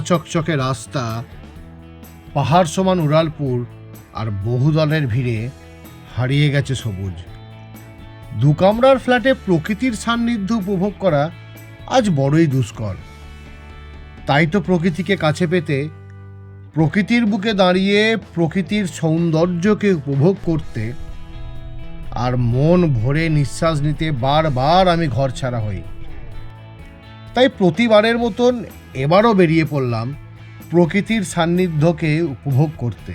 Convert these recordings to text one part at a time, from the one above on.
চকচকে রাস্তা, পাহাড় সমান উড়ালপুর আর বহুদলের ভিড়ে হারিয়ে গেছে সবুজ। দু কামরার ফ্ল্যাটে প্রকৃতির সান্নিধ্য উপভোগ করা আজ বড়ই দুষ্কর। তাই তো প্রকৃতিকে কাছে পেতে প্রকৃতির বুকে দাঁড়িয়ে প্রকৃতির সৌন্দর্যকে উপভোগ করতে আর মন ভরে নিঃশ্বাস নিতে বারবার আমি ঘর ছাড়া হই। তাই প্রতিবারের মতন এবারও বেরিয়ে পড়লাম প্রকৃতির সান্নিধ্যকে উপভোগ করতে।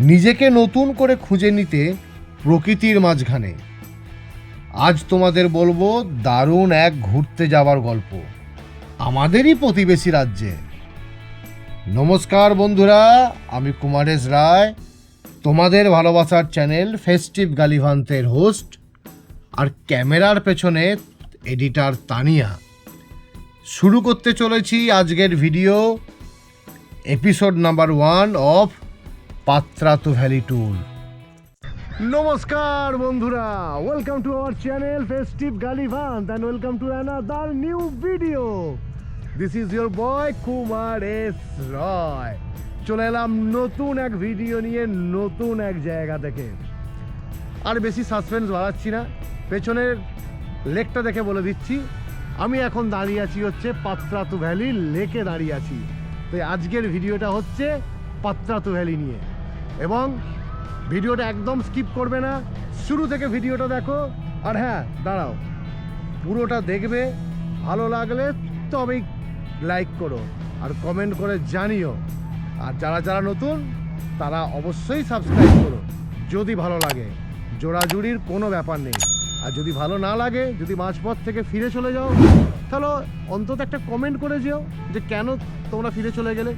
নিজেকে নতুন করে খুঁজে নিতে প্রকৃতির মাঝখানে। আজ তোমাদের বলব, দারুণ এক ঘুরতে যাওয়ার গল্প। আমাদেরই প্রতিবেশী রাজ্যে। নমস্কার বন্ধুরা, আমি কুমারেশ রায়, তোমাদের ভালোবাসার চ্যানেল ফেস্টিভ গালিভান্তের হোস্ট আর ক্যামেরার পেছনে এডিটার তানিয়া। শুরু করতে চলেছি আজকের video episode number one of Patratu valley tour নমস্কার বন্ধুরা welcome to our channel festive gallivant and welcome to another new video this is your boy Kumar S Roy চলে এলাম নতুন এক ভিডিও নিয়ে, নতুন এক জায়গা থেকে আর বেশি সাসপেন্স বাড়াচ্ছি না, পেছনের লেকটা দেখে বলে দিচ্ছি। আমি এখন দাঁড়িয়ে আছি হচ্ছে পাত্রাতু ভ্যালি লেকে দাঁড়িয়ে আছি। তো আজকের ভিডিওটা হচ্ছে পাত্রাতু ভ্যালি নিয়ে। এবং ভিডিওটা একদম স্কিপ করবে না, শুরু থেকে ভিডিওটা দেখো। আর হ্যাঁ দাঁড়াও। পুরোটা দেখবে, ভালো লাগলে তবেই লাইক করো আর কমেন্ট করে জানিও। আর যারা যারা নতুন, তারা অবশ্যই সাবস্ক্রাইব করো, যদি ভালো লাগে। জোড়াজুড়ির কোনো ব্যাপার নেই। আর যদি ভালো না লাগে, যদি মাঝপথ থেকে ফিরে চলে যাও, তাহলে অন্তত একটা কমেন্ট করে যেও যে কেন তোমরা ফিরে চলে গেলে।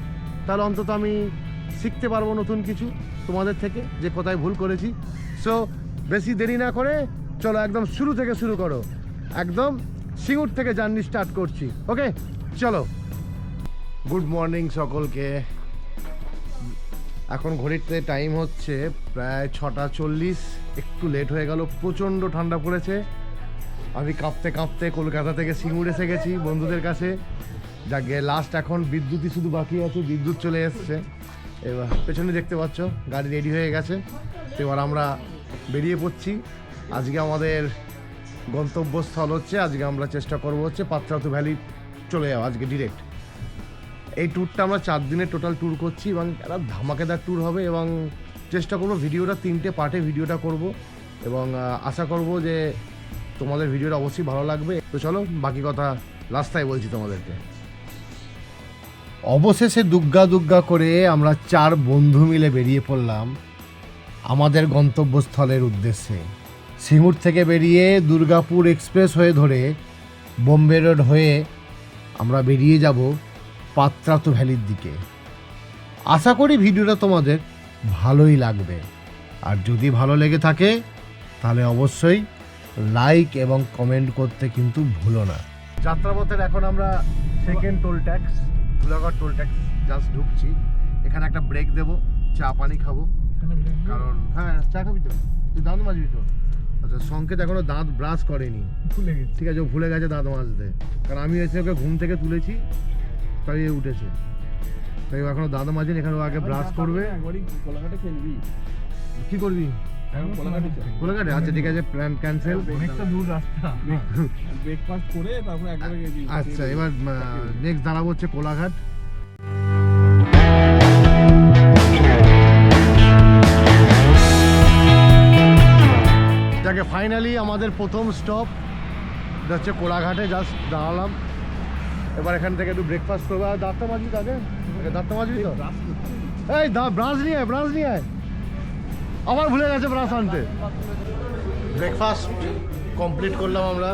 তাহলে অন্তত আমি শিখতে পারব নতুন কিছু তোমাদের থেকে, যে কোথায় ভুল করেছি। সো বেশি দেরি না করে চলো একদম শুরু থেকে শুরু করো। একদম সিঙ্গুর থেকে জার্নি স্টার্ট করছি ওকে চলো। গুড মর্নিং সকলকে। এখন ঘড়িতে টাইম হচ্ছে প্রায় ছটা চল্লিশ। একটু লেট হয়ে গেল, প্রচণ্ড ঠান্ডা পড়েছে। আমি কাঁপতে কাঁপতে কলকাতা থেকে সিঙ্গুর এসে গেছি বন্ধুদের কাছে। যাকে লাস্ট এখন বিদ্যুৎই শুধু বাকি আছে, বিদ্যুৎ চলে এসছে। এবার পেছনে দেখতে পাচ্ছ, গাড়ি রেডি হয়ে গেছে। এবার আমরা বেরিয়ে পড়ছি। আজকে আমাদের গন্তব্যস্থল হচ্ছে, আজকে আমরা চেষ্টা করব হচ্ছে পাত্রাতু ভ্যালি চলে যাওয়া, আজকে ডিরেক্ট এই ট্যুরটা আমরা চার দিনের টোটাল ট্যুর করছি এবং একটা ধামাকেদার ট্যুর হবে এবং চেষ্টা করব ভিডিওটা, তিনটে পার্টে ভিডিওটা করব এবং আশা করব যে তোমাদের ভিডিওটা অবশ্যই ভালো লাগবে। তো চলো, বাকি কথা রাস্তায় বলছি তোমাদেরকে। অবশেষে দুগ্গা দুগ্গা করে আমরা চার বন্ধু মিলে বেরিয়ে পড়লাম আমাদের গন্তব্যস্থলের উদ্দেশ্যে। সিঙ্গুর থেকে বেরিয়ে দুর্গাপুর এক্সপ্রেস হয়ে ধরে বোম্বে রোড হয়ে আমরা বেরিয়ে যাব পাত্রাতু ভ্যালির দিকে। আশা করি ভিডিওটা তোমাদের ভালোই লাগবে। আর যদি ভালো লেগে থাকে তাহলে অবশ্যই লাইক এবং কমেন্ট করতে কিন্তু ভুলো না। যাত্রাপথের এখন আমরা second toll tax Dhulagarh toll tax just ঢুকছি। এখানে একটা ব্রেক দেবো চা পানি খাব। কারণ হ্যাঁ চা খাবি তো? তুই দাঁত মাজবি তো? আচ্ছা সংকেত এখনও দাঁত ব্রাশ করেনি। ভুলে গেছি। ঠিক আছে ও ভুলে গেছে দাঁত মাজতে। কারণ আমি এসে ওকে ঘুম থেকে তুলেছি তাই উঠেছে। তাই এখনও দাঁত মাজেনি এখানে আগে ব্রাশ করবে। একবারই কোলাঘাটে খেলবি কি করবি? এখন কোলাঘাটে আচ্ছা ঠিক আছে প্ল্যান ক্যান্সেল অনেকটা দূর রাস্তা। ব্রেকফাস্ট করে তারপরে একবারে আচ্ছা এবার নেক্সট দাঁড়াবো হচ্ছে কোলাঘাট। যাকে ফাইনালি আমাদের প্রথম স্টপ হচ্ছে কোলাঘাটে জাস্ট দাঁড়ালাম। এবার এখান থেকে একটু ব্রেকফাস্ট করব। আর দাঁতটা মাজবি তাকে? দাঁতটা মাজবি তো? এই দা ব্রাশ নিয়ে আয়, ব্রাশ নিয়ে আয়। আবার ভুলে গেছে ব্রাশ আনতে। ব্রেকফাস্ট কমপ্লিট করলাম আমরা।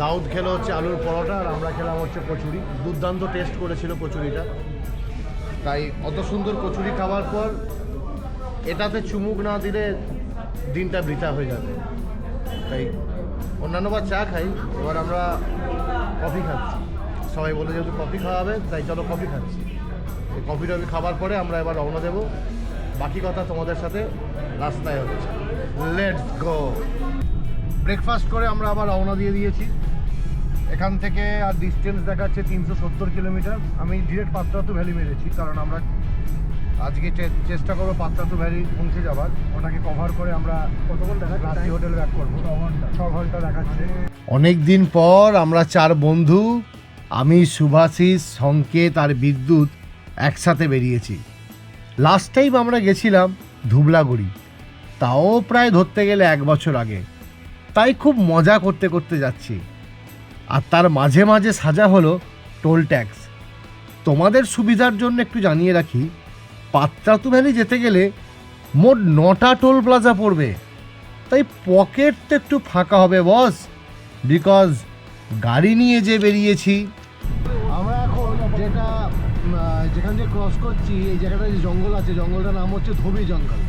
দাউদ খেলো হচ্ছে আলুর পরোটা আর আমরা খেলাম হচ্ছে কচুরি। দুর্দান্ত টেস্ট করেছিল কচুরিটা। তাই অত সুন্দর কচুরি খাওয়ার পর এটাতে চুমুক না দিলে দিনটা বৃথা হয়ে যাবে। তাই অন্যান্য বার চা খাই, এবার আমরা কফি খাচ্ছি। সবাই বলে যেহেতু কফি খাওয়াবে তাই চলো কফি খাচ্ছি এই কফি টফি খাবার পরে আমরা এবার রওনা দেবো। বাকি কথা তোমাদের সাথে রাস্তায় হচ্ছে লেটস গো ব্রেকফাস্ট করে আমরা আবার রওনা দিয়ে দিয়েছি। এখান থেকে আর ডিস্টেন্স দেখাচ্ছে তিনশো সত্তর কিলোমিটার আমি ডিরেক্ট পাত্রাতু ভ্যালি মেরেছি কারণ আমরা আজকে চেষ্টা করব পাত্রাতু ভ্যালি পৌঁছে যাবার। ওটাকে কভার করে আমরা কতক্ষণ দেখা রাত্রি হোটেল ব্যাক করব। ছ ঘণ্টা। দেখাচ্ছে। অনেক দিন পর আমরা চার বন্ধু আমি সুভাষিস, সংকেত আর বিদ্যুৎ একসাথে বেরিয়েছি। লাস্ট টাইম আমরা গেছিলাম ধুবলাগুড়ি। তাও প্রায় ধরতে গেলে এক বছর আগে। তাই খুব মজা করতে করতে যাচ্ছি। আর তার মাঝে মাঝে সাজা হলো টোল ট্যাক্স তোমাদের সুবিধার জন্য একটু জানিয়ে রাখি, পাত্রাতু ভ্যালি যেতে গেলে মোট নটা টোল প্লাজা পড়বে। তাই পকেট তো একটু ফাঁকা হবে বস বিকজ গাড়ি নিয়ে যে বেরিয়েছি। আমরা এখন যেটা যেখান থেকে ক্রস করছি এই জায়গাটা যে জঙ্গল আছে জঙ্গলটার নাম হচ্ছে ধোবি জঙ্গল।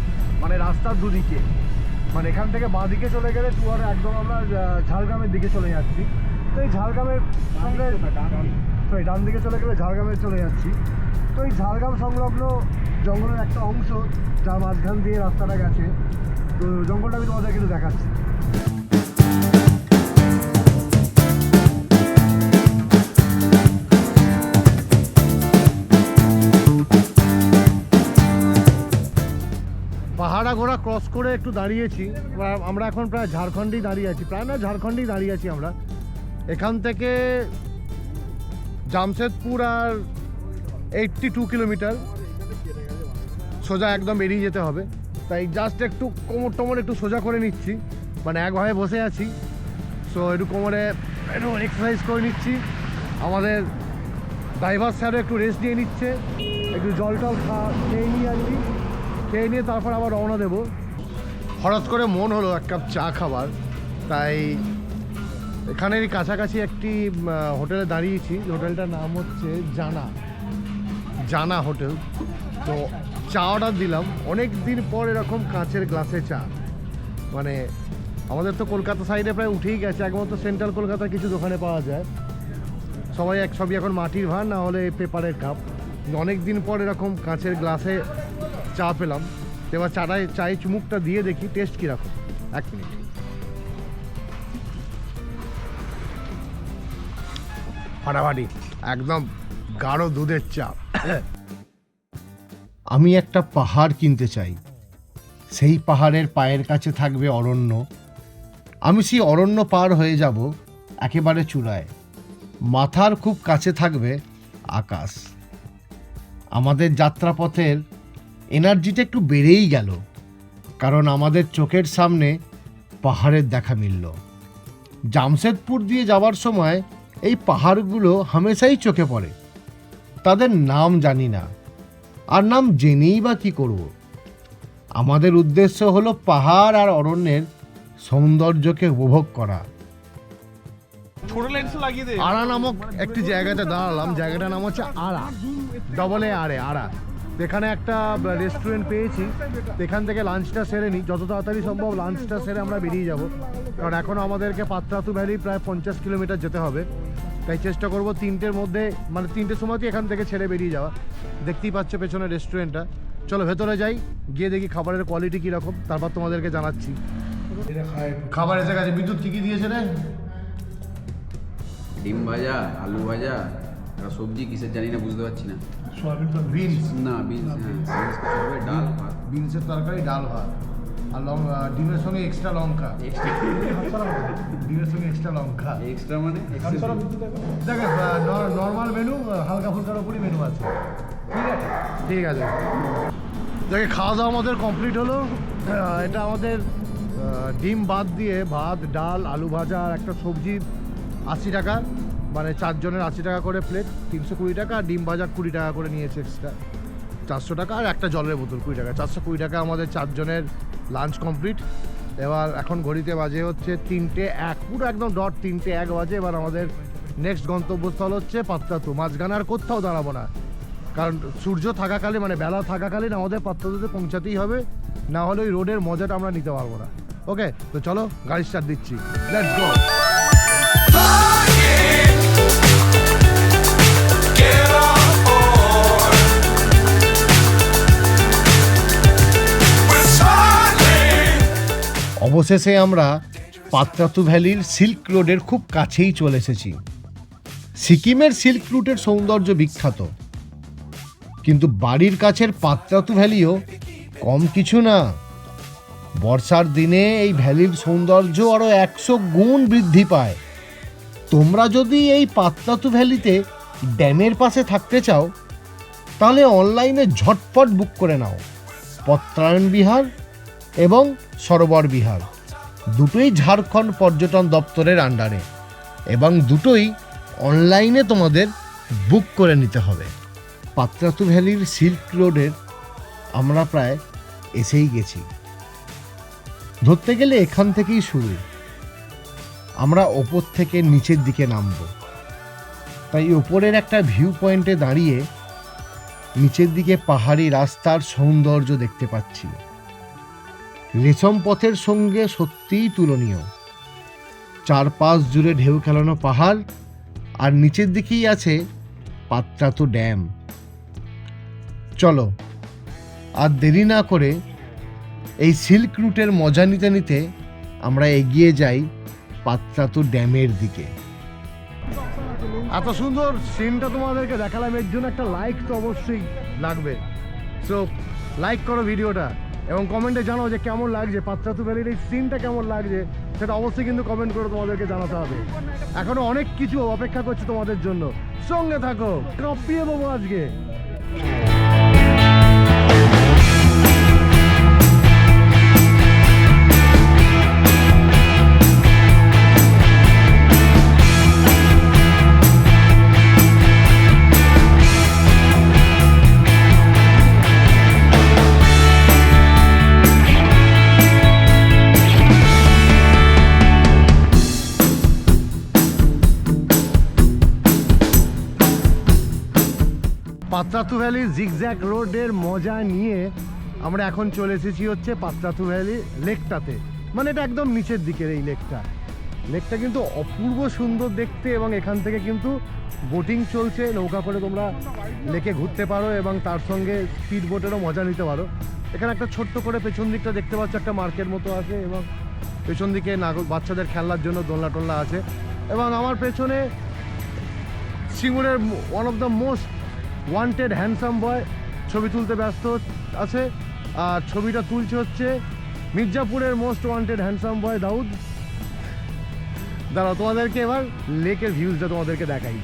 মানে রাস্তার দুদিকে। মানে এখান থেকে বাঁ দিকে চলে গেলে টুয়ার একদম আমরা ঝাড়গ্রামের দিকে চলে যাচ্ছি। তো এই ঝাড়গ্রামের সঙ্গে সরি ডান দিকে। চলে গেলে ঝাড়গ্রামে চলে যাচ্ছি। তো এই ঝাড়গ্রাম সংলগ্ন জঙ্গলের একটা অংশ যার মাঝখান দিয়ে রাস্তাটা গেছে। তো জঙ্গলটা আমি তোমাদের কিন্তু দেখাচ্ছি। ক্রস করে একটু দাঁড়িয়েছি। আমরা এখন প্রায় ঝাড়খণ্ডেই দাঁড়িয়ে আছি। প্রায় না, ঝাড়খণ্ডেই দাঁড়িয়ে আছি আমরা। এখান থেকে জামশেদপুর আর এইটটি টু কিলোমিটার সোজা একদম বেরিয়ে যেতে হবে। তাই জাস্ট একটু কোমর টোমর একটু সোজা করে নিচ্ছি। মানে একভাবে বসে আছি। সো একটু কোমরে একটু এক্সারসাইজ করে নিচ্ছি। আমাদের ড্রাইভার স্যারও একটু রেস্ট নিয়ে নিচ্ছে। একটু জল টল খা খেয়ে নিয়ে কি খেয়ে নিয়ে তারপর আবার রওনা দেবো। হঠাৎ করে মন হলো এক কাপ চা খাবার। তাই এখানের কাছাকাছি একটি হোটেলে দাঁড়িয়েছি। হোটেলটার নাম হচ্ছে জানা। জানা হোটেল। তো চা অর্ডার দিলাম। অনেক দিন পর এরকম কাঁচের গ্লাসে চা। মানে আমাদের তো কলকাতা সাইডে প্রায় উঠেই গেছে। একমাত্র সেন্ট্রাল কলকাতার কিছু দোকানে পাওয়া যায়। সবাই এক সবই এখন মাটির ভার না হলে পেপারের কাপ। অনেক দিন পর এরকম কাঁচের গ্লাসে চা পেলাম। এবার চাটায়, চায়ে চুমুকটা দিয়ে দেখি টেস্ট কীরকম এক মিনিট ফাটাফাটি। একদম গাঢ় দুধের চা। আমি একটা পাহাড় কিনতে চাই। সেই পাহাড়ের পায়ের কাছে থাকবে অরণ্য। আমি সেই অরণ্য পার হয়ে যাব একেবারে চূড়ায়। মাথার খুব কাছে থাকবে আকাশ। আমাদের যাত্রাপথের এনার্জিটা একটু বেড়েই গেল কারণ আমাদের চোখের সামনে পাহাড়ের দেখা মিলল। জামশেদপুর দিয়ে যাওয়ার সময় এই পাহাড়গুলো হামেশাই চোখে পড়ে। তাদের নাম জানি না আর নাম জেনেই বা কী করব? আমাদের উদ্দেশ্য হলো পাহাড় আর অরণ্যের সৌন্দর্যকে উপভোগ করা। আড়া নামক একটি জায়গাতে দাঁড়ালাম জায়গাটার নাম হচ্ছে আড়া ডবল এ আরে। আড়া এখানে একটা রেস্টুরেন্ট পেয়েছি। এখান থেকে লাঞ্চটা সেরে নিই যত তাড়াতাড়ি সম্ভব লাঞ্চটা সেরে আমরা বেরিয়ে যাব। কারণ এখন আমাদেরকে পাত্রাতু ভ্যালি প্রায় পঞ্চাশ কিলোমিটার যেতে হবে। তাই চেষ্টা করব তিনটের মধ্যে মানে তিনটের সময়তে এখান থেকে ছেড়ে বেরিয়ে যাওয়া। দেখতেই পাচ্ছ পেছনে রেস্টুরেন্টটা চলো ভেতরে যাই, গিয়ে দেখি খাবারের কোয়ালিটি কীরকম। তারপর তোমাদেরকে জানাচ্ছি। খাবার এসে গেছে। বিদ্যুৎ কী কী দিয়েছে রে? ডিম ভাজা, আলু ভাজা সবজি, কিসের জানি না, বুঝতে পারছি না। বিনস। না বিনস হ্যাঁ ডাল ভাত। বিনসের তরকারি ডাল ভাত। আর লং ডিমের সঙ্গে এক্সট্রা লঙ্কা। ডিমের সঙ্গে এক্সট্রা লঙ্কা। এক্সট্রা মানে? দেখে নর্মাল মেনু হালকা ফুলকার ওপরই মেনু আছে। ঠিক আছে? ঠিক আছে। দেখে খাওয়া দাওয়া আমাদের কমপ্লিট হলো। এটা আমাদের ডিম বাদ দিয়ে ভাত ডাল আলু ভাজা আর একটা সবজি আশি টাকা। মানে চারজনের আশি টাকা করে প্লেট তিনশো কুড়ি টাকা ডিম ভাজা কুড়ি টাকা করে নিয়েছে এক্সট্রা চারশো টাকা আর একটা জলের বোতল কুড়ি টাকা। চারশো কুড়ি টাকা আমাদের চারজনের লাঞ্চ কমপ্লিট এবার এখন ঘড়িতে বাজে হচ্ছে তিনটে এক, পুরো একদম ডট তিনটে এক বাজে। এবার আমাদের নেক্সট গন্তব্যস্থল হচ্ছে পাত্রাতু মাঝখানে আর কোথাও দাঁড়াবো না। কারণ সূর্য থাকাকালীন মানে বেলা থাকাকালীন আমাদের পাত্রাতুতে পৌঁছাতেই হবে। না হলে ওই রোডের মজাটা আমরা নিতে পারব না। ওকে তো চলো, গাড়ি স্টার্ট দিচ্ছি। লেটস গো অবশেষে আমরা পাত্রাতু ভ্যালির সিল্ক রোডের খুব কাছেই চলে এসেছি। সিকিমের সিল্ক রুটের সৌন্দর্য বিখ্যাত। কিন্তু বাড়ির কাছের পাত্রাতু ভ্যালিও কম কিছু না। বর্ষার দিনে এই ভ্যালির সৌন্দর্য আরও একশো গুণ বৃদ্ধি পায়। তোমরা যদি এই পাত্রাতু ভ্যালিতে ড্যামের পাশে থাকতে চাও, তাহলে অনলাইনে ঝটপট বুক করে নাও। পত্রায়ণ বিহার এবং সরোবর বিহার। দুটোই ঝাড়খণ্ড পর্যটন দপ্তরের আন্ডারে এবং দুটোই অনলাইনে তোমাদের বুক করে নিতে হবে। পাত্রাতু ভ্যালির সিল্ক রোডের আমরা প্রায় এসেই গেছি। ধরতে গেলে এখান থেকেই শুরু। আমরা ওপর থেকে নিচের দিকে নামব। তাই ওপরের একটা ভিউ পয়েন্টে দাঁড়িয়ে নিচের দিকে পাহাড়ি রাস্তার সৌন্দর্য দেখতে পাচ্ছি। রেশম পথের সঙ্গে সত্যিই তুলনীয়। চারপাশ জুড়ে ঢেউ খেলানো পাহাড়, আর নিচের দিকেই আছে পাত্রাতু ড্যাম। চলো, আর দেরি না করে এই সিল্ক রুটের মজা নিতে নিতে আমরা এগিয়ে যাই পাত্রাতু ড্যামের দিকে। এত সুন্দর সিনটা তোমাদেরকে দেখালাম, এর জন্য একটা লাইক তো অবশ্যই লাগবে। সো লাইক করো ভিডিওটা এবং কমেন্টে জানাও যে কেমন লাগছে পাত্রাতু ভ্যালির এই সিনটা কেমন লাগছে, সেটা অবশ্যই কিন্তু কমেন্ট করে তোমাদেরকে জানাতে হবে। এখনও অনেক কিছু অপেক্ষা করছে তোমাদের জন্য। সঙ্গে থাকো কপিয়ে দেবো আজকে। পাত্রাতু ভ্যালি জিগজ্যাক রোডের মজা নিয়ে আমরা এখন চলে এসেছি হচ্ছে পাত্রাতু ভ্যালি লেকটাতে। মানে এটা একদম নিচের দিকের এই লেকটা। লেকটা কিন্তু অপূর্ব সুন্দর দেখতে এবং এখান থেকে কিন্তু বোটিং চলছে, নৌকা করে তোমরা লেকে ঘুরতে পারো এবং তার সঙ্গে স্পিড বোটেরও মজা নিতে পারো। এখানে একটা ছোট্ট করে পেছন দিকটা দেখতে পাচ্ছ, একটা মার্কেট মতো আছে এবং পেছন দিকে নাগর, বাচ্চাদের খেলার জন্য দোলনা টোলনা আছে। এবং আমার পেছনে সিঙ্গুরের one of the most wanted handsome boy ছবি তুলতে ব্যস্ত আছে। আর ছবিটা তুলছে হচ্ছে মির্জাপুরের most wanted handsome boy Dawood. দাঁড়াও, তোমাদেরকে এবার লেকের ভিউজটা তোমাদেরকে দেখাই।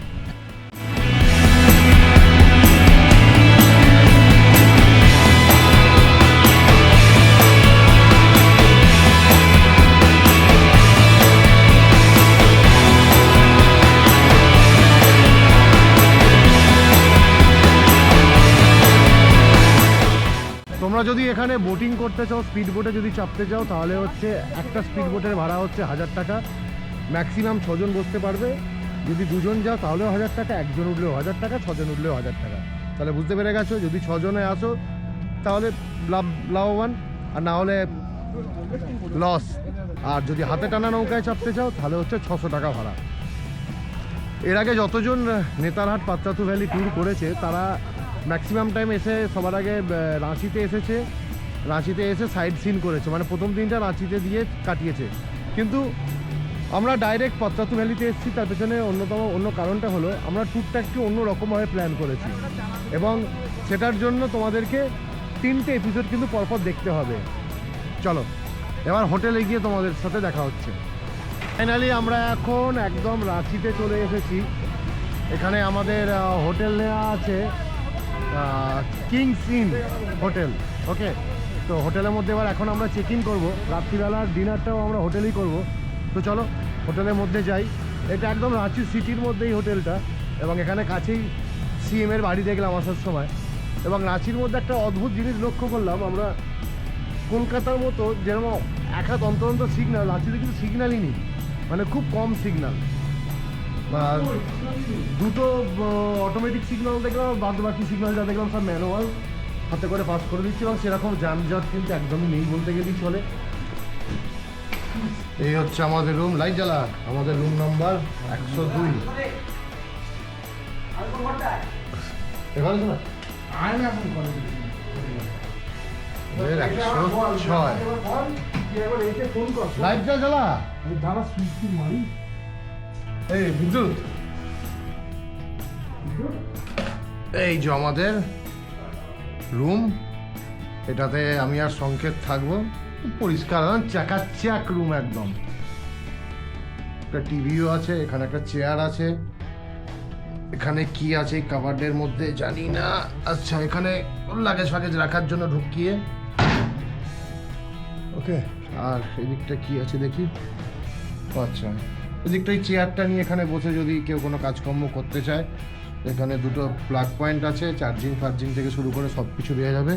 তোমরা যদি এখানে বোটিং করতে চাও স্পিড বোটে যদি চাপতে চাও, তাহলে হচ্ছে একটা স্পিড বোটের ভাড়া হচ্ছে হাজার টাকা। ম্যাক্সিমাম ছজন বসতে পারবে। যদি দুজন যাও, তাহলেও হাজার টাকা, একজন উঠলেও হাজার টাকা, ছজন উঠলেও হাজার টাকা। তাহলে বুঝতে পেরে গেছো, যদি ছজনে আসো, তাহলে লাভ, লাভবান। আর না হলে লস আর যদি হাতে টানা নৌকায় চাপতে চাও, তাহলে হচ্ছে ছশো টাকা ভাড়া। এর আগে যতজন নেতারহাট পাত্রাতু ভ্যালি ট্যুর করেছে, তারা ম্যাক্সিমাম টাইম এসে সবার আগে রাঁচিতে এসেছে। রাঁচিতে এসে সাইড সিন করেছে। মানে প্রথম দিনটা রাঁচিতে দিয়ে কাটিয়েছে। কিন্তু আমরা ডাইরেক্ট পত্রাতু ভ্যালিতে এসেছি। তার পেছনে অন্যতম, অন্য কারণটা হলো, আমরা ট্যুরটা একটু অন্য রকমভাবে প্ল্যান করেছি। এবং সেটার জন্য তোমাদেরকে তিনটে এপিসোড কিন্তু পরপর দেখতে হবে। চলো, এবার হোটেলে গিয়ে তোমাদের সাথে দেখা হচ্ছে। ফাইনালি আমরা এখন একদম রাঁচিতে চলে এসেছি। এখানে আমাদের হোটেল নেওয়া আছে। কিংস ইন হোটেল ওকে তো হোটেলের মধ্যে এবার এখন আমরা চেক ইন করব। রাত্রিবেলার ডিনারটাও আমরা হোটেলেই করব। তো চলো হোটেলের মধ্যে যাই। এটা একদম রাঁচি সিটির মধ্যেই হোটেলটা এবং এখানে কাছেই সিএম এর বাড়ি দেখলাম আসার সময়। এবং রাঁচির মধ্যে একটা অদ্ভুত জিনিস লক্ষ্য করলাম, আমরা কলকাতার মতো যেরকম এক হাত সিগনাল রাঁচিতে কিন্তু সিগন্যালই নেই। মানে খুব কম সিগন্যাল দুটো অটোমেটিক সিগন্যাল দেখলাম বাদ বাকি সিগন্যাল যা দেখলাম সব ম্যানুয়াল হাতে করে পাস করে দিচ্ছি এবং সেরকম যানজট কিন্তু একদমই নেই বলতে গেলেই চলে। এই হচ্ছে আমাদের রুম লাইট জ্বালা আমাদের রুম নাম্বার একশো দুই। একশো ছয়। লাইট জ্বালা। দাঁড়া সুইচ মারি। এই বিদ্যুৎ এই যে আমাদের রুম এটাতে আমি আর সংকেত থাকব। পরিষ্কার চাকাচ্চাক রুম একদম। একটা টিভিও আছে, এখানে একটা চেয়ার আছে। এখানে কি আছে কাবার্ডের মধ্যে জানি না। আচ্ছা এখানে লাগেজ ফাগেজ রাখার জন্য ঢুকিয়ে। ওকে আর এদিকটা কি আছে দেখি? আচ্ছা। এদিকটা এই চেয়ারটা নিয়ে এখানে বসে যদি কেউ কোনো কাজকর্ম করতে চায়, এখানে দুটো প্লাগ পয়েন্ট আছে চার্জিং ফার্জিং থেকে শুরু করে সব কিছু দেওয়া যাবে।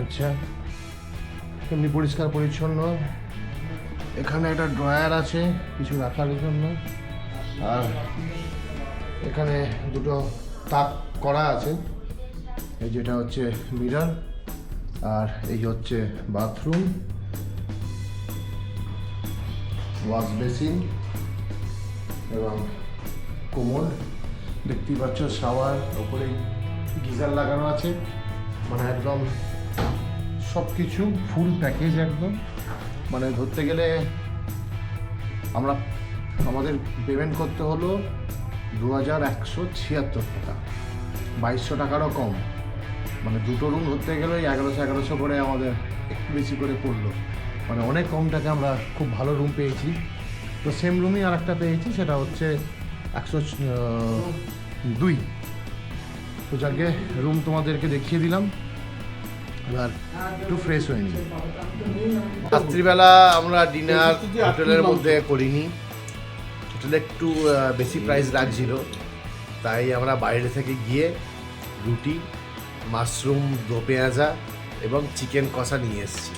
আচ্ছা এমনি পরিষ্কার পরিচ্ছন্ন। এখানে একটা ড্রয়ার আছে, কিছু রাখার জন্য। আর এখানে দুটো তাক করা আছে, এই যেটা হচ্ছে মিরার আর এই হচ্ছে বাথরুম ওয়াশ বেসিন এবং কোমর। দেখতেই পাচ্ছ, শাওয়ার, ওপরে গিজার লাগানো আছে। মানে একদম সব কিছু ফুল প্যাকেজ একদম। মানে ধরতে গেলে আমরা, আমাদের পেমেন্ট করতে হলো দু হাজার একশো ছিয়াত্তর টাকা। বাইশশো টাকারও কম। মানে দুটো রুম ধরতে গেলে এগারোশো এগারোশো করে আমাদের একটু বেশি করে পড়ল। মানে অনেক কম টাকা আমরা খুব ভালো রুম পেয়েছি। তো সেম রুমই আর একটা পেয়েছি, সেটা হচ্ছে একশো দুই। তো যাকে রুম তোমাদেরকে দেখিয়ে দিলাম, এবার একটু ফ্রেশ হয়ে নিই। রাত্রিবেলা আমরা ডিনার হোটেলের মধ্যে করিনি। হোটেলে একটু বেশি প্রাইস লাগছিল তাই আমরা বাইরে থেকে গিয়ে রুটি মাশরুম দো পেঁয়াজা এবং চিকেন কষা নিয়ে এসেছি।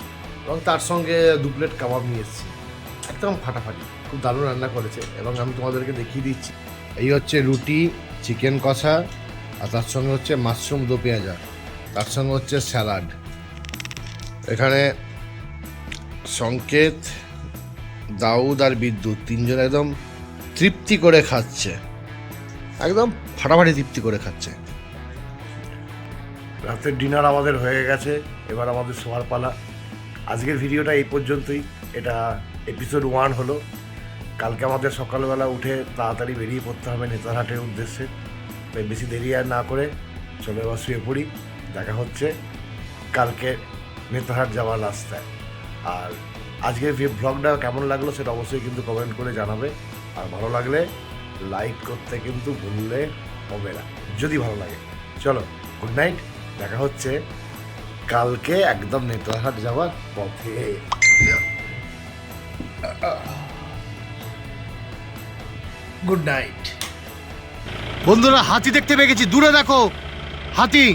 এবং তার সঙ্গে দু প্লেট কাবাব নিয়ে এসেছি। একদম ফাটাফাটি, খুব দারুণ রান্না করেছে এবং আমি তোমাদেরকে দেখিয়ে দিচ্ছি। এই হচ্ছে রুটি, চিকেন কষা, আর তার সঙ্গে হচ্ছে মাশরুম দো পেঁয়াজা, তার সঙ্গে হচ্ছে স্যালাড। এখানে সংকেত, দাউদ আর বিদ্যুৎ তিনজন একদম তৃপ্তি করে খাচ্ছে। একদম ফাটাফাটি তৃপ্তি করে খাচ্ছে। রাতের ডিনার আমাদের হয়ে গেছে, এবার আমাদের শোয়ার পালা। আজকের ভিডিওটা এই পর্যন্তই। এটা এপিসোড ওয়ান হলো। কালকে আমাদের সকালবেলা উঠে তাড়াতাড়ি বেরিয়ে পড়তে হবে নেতারহাটের উদ্দেশ্যে। তাই বেশি দেরি আর না করে চলে এবার শুয়ে পড়ি। দেখা হচ্ছে কালকে নেতারহাট যাওয়ার রাস্তায়। আর আজকের ব্লগটা কেমন লাগল সেটা অবশ্যই কিন্তু কমেন্ট করে জানাবে। আর ভালো লাগলে লাইক করতে কিন্তু ভুললে হবে না। যদি ভালো লাগে। চলো গুড নাইট দেখা হচ্ছে কালকে একদম নেতারহাট যাওয়ার পথে। গুড নাইট বন্ধুরা হাতি দেখতে পেয়ে গেছি। দূরে দেখো। হাতি।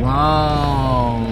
ওয়াও